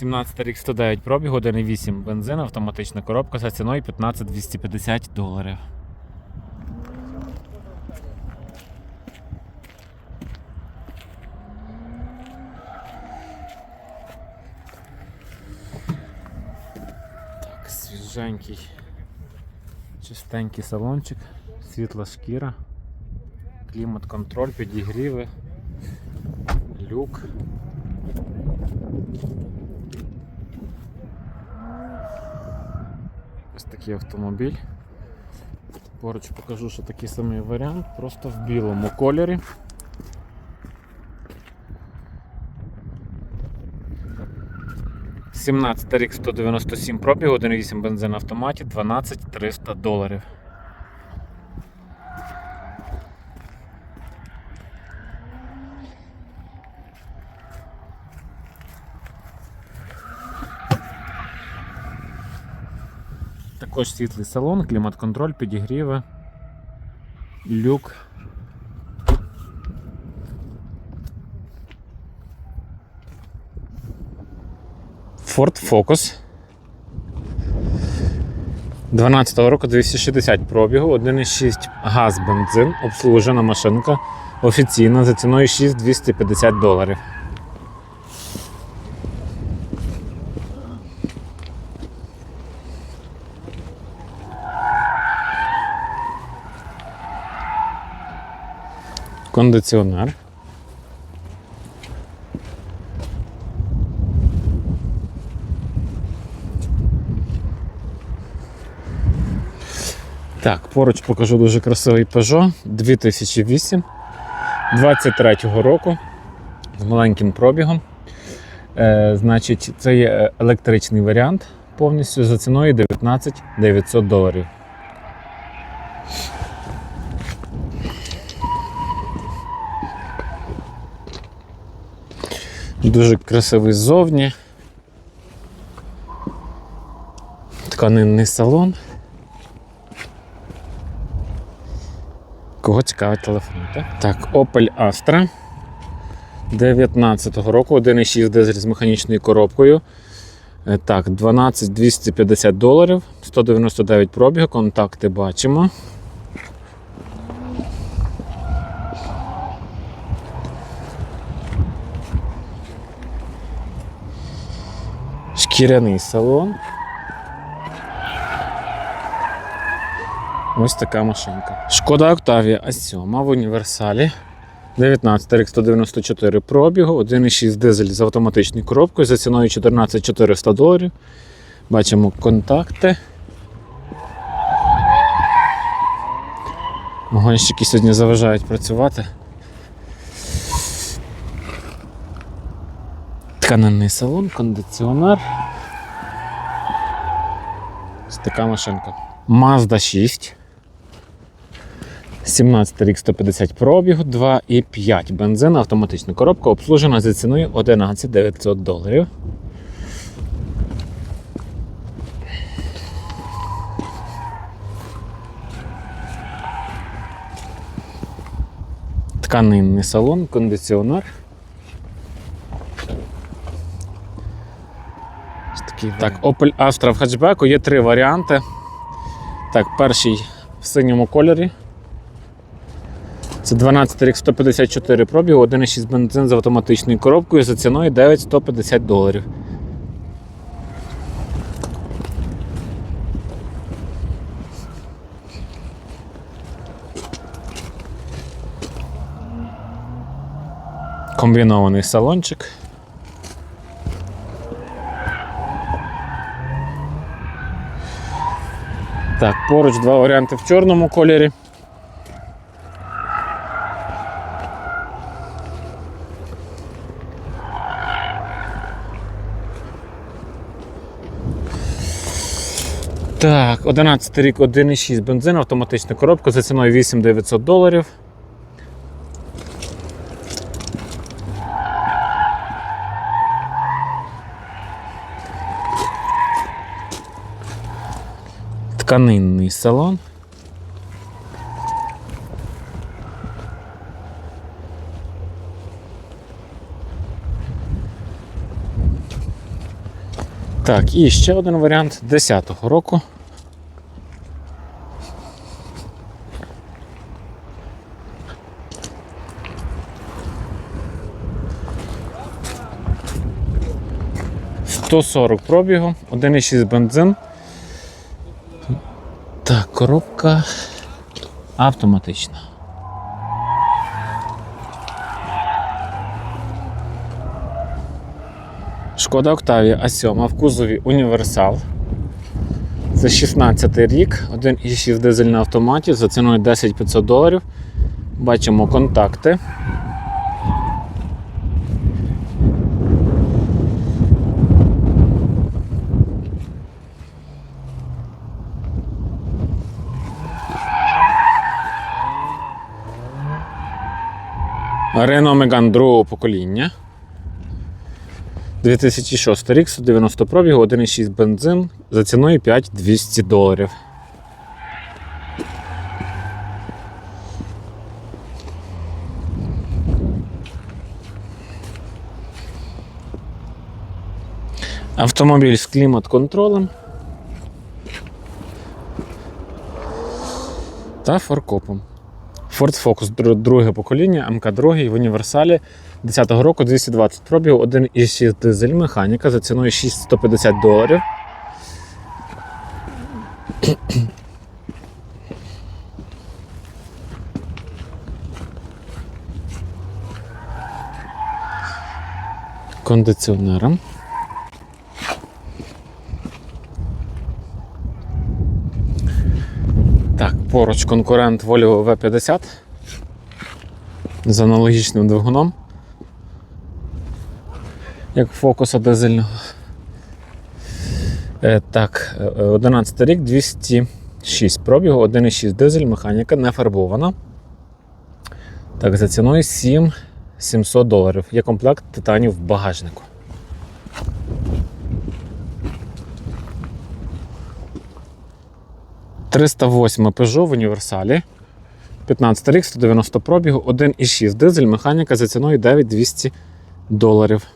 17 рік 109 пробіг, 1,8 бензин, автоматична коробка за ціною 15 250 доларів. Так, свіженький, чистенький салончик, світла шкіра, клімат-контроль, підігріви, люк. Ось такий автомобіль. Поруч покажу, що такий самий варіант, просто в білому кольорі. Сімнадцятий рік 197 пробіг, 1,8 бензин автоматі, 12 300 доларів. Також світлий салон, клімат-контроль, підігріви, люк. Ford Focus. 12 року 260 пробігу, 1,6 газ бензин, обслужена машинка офіційна за ціною 6250 доларів. Кондиціонер. Так, поруч покажу дуже красивий Peugeot 2008 23-го року з маленьким пробігом. Е, значить, це є е, електричний варіант повністю за ціною 19 900 доларів. Дуже красивий ззовні. Тканинний салон. Кого цікавить телефон? Так, так Opel Astra 19-го року, 1,6 дизель з механічною коробкою. Е, Так, 12 250 доларів, 199 пробіг, контакти бачимо. Шкіряний салон. Ось така машинка. Шкода Октавія А7 в універсалі. 19 рік 194 пробігу, 1,6 дизель з автоматичною коробкою за ціною 14 400 доларів. Бачимо контакти. Гонщики сьогодні заважають працювати. Тканинний салон, кондиціонер. Така машинка. Mazda 6. 17 рік 150 пробігу, 2,5 бензин, автоматична коробка, обслужена за ціною 11 900 доларів. Тканинний салон, кондиціонер. Такий так, Opel Astra в хатчбеку є три варіанти. Так, Перший в синьому кольорі. Це 12 рік 154 пробігу, 1,6 бензин з автоматичною коробкою за ціною 9150 доларів. Комбінований салончик. Так, поруч два варіанти в чорному кольорі. Так, 11 рік, 1,6 бензин, автоматична коробка за ціною 8900 доларів. Тканинний салон. Так, і ще один варіант 10-го року. Сто сорок пробігу, 1,6 бензин. Коробка автоматична. Шкода Октавія А7 в кузові універсал. Це 16 рік, 1,6 дизель на автоматі за ціною 10 500 доларів. Бачимо контакти. Renault Megane другого покоління. 2006 рік, 190 пробігу, 1,6 бензин за ціною 5200 доларів. Автомобіль з клімат-контролем та форкопом. Ford Focus друге покоління, МК2 в універсалі 10-го року 220 пробігу, 1,6 дизель механіка за ціною 6150 доларів. Кондиціонером. Так, поруч конкурент Volvo V50 з аналогічним двигуном. Як фокуса дизельного. Е, так, е, 11 рік, 206 пробігу, 1,6 дизель, механіка не фарбована. Так, за ціною 7 700 доларів. Є комплект титанів в багажнику. «308 Peugeot в універсалі. 15 рік, 190 пробігу, 1,6 дизель, механіка за ціною 9200 доларів.